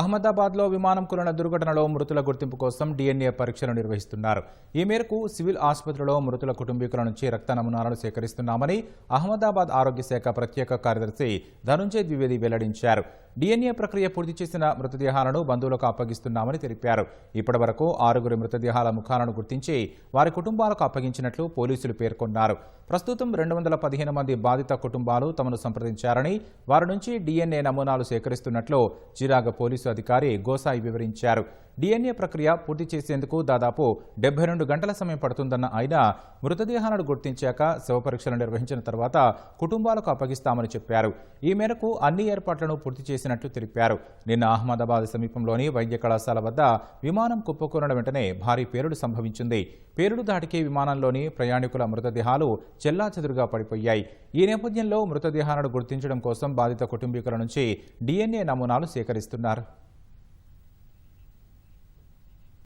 అహ్మదాబాద్లో విమానం కూలిన దుర్ఘటనలో మృతుల గుర్తింపు కోసం డీఎన్ఏ పరీక్షలు నిర్వహిస్తున్నారు. ఈ మేరకు సివిల్ ఆసుపత్రిలో మృతుల కుటుంబీకుల నుంచి రక్త నమూనాలను సేకరిస్తున్నామని అహ్మదాబాద్ ఆరోగ్య శాఖ ప్రత్యేక కార్యదర్శి ధనుంజయ్ ద్వివేది వెల్లడించారు. డిఎన్ఏ ప్రక్రియ పూర్తి చేసిన మృతదేహాలను బంధువులకు అప్పగిస్తున్నామని తెలిపారు. ఇప్పటివరకు ఆరుగురి మృతదేహాల ముఖాలను గుర్తించి వారి కుటుంబాలకు అప్పగించినట్లు పోలీసులు పేర్కొన్నారు. ప్రస్తుతం రెండు వందల పదిహేను మంది బాధిత కుటుంబాలు తమను సంప్రదించారని వారి నుంచి డిఎన్ఏ నమూనాలు సేకరిస్తున్నట్లు చిరాగ పోలీసు అధికారి గోసాయి వివరించారు. డీఎన్ఏ ప్రక్రియ పూర్తి చేసేందుకు దాదాపు డెబ్బై రెండు గంటల సమయం పడుతుందన్న ఆయన మృతదేహాలను గుర్తించాక శవ పరీక్షలు నిర్వహించిన తర్వాత కుటుంబాలకు అప్పగిస్తామని చెప్పారు. ఈ మేరకు అన్ని ఏర్పాట్లను పూర్తి చేసినట్లు తెలిపారు. నిన్న అహ్మదాబాద్ సమీపంలోని వైద్య కళాశాల వద్ద విమానం కుప్పకూలిన వెంటనే భారీ పేలుడు సంభవించింది. పేలుడు దాటికి విమానంలోని ప్రయాణికుల మృతదేహాలు చెల్లాచెదురుగా పడిపోయాయి. ఈ నేపథ్యంలో మృతదేహాలను గుర్తించడం కోసం బాధిత కుటుంబీకుల నుంచి డిఎన్ఏ నమూనాలు సేకరిస్తున్నారు.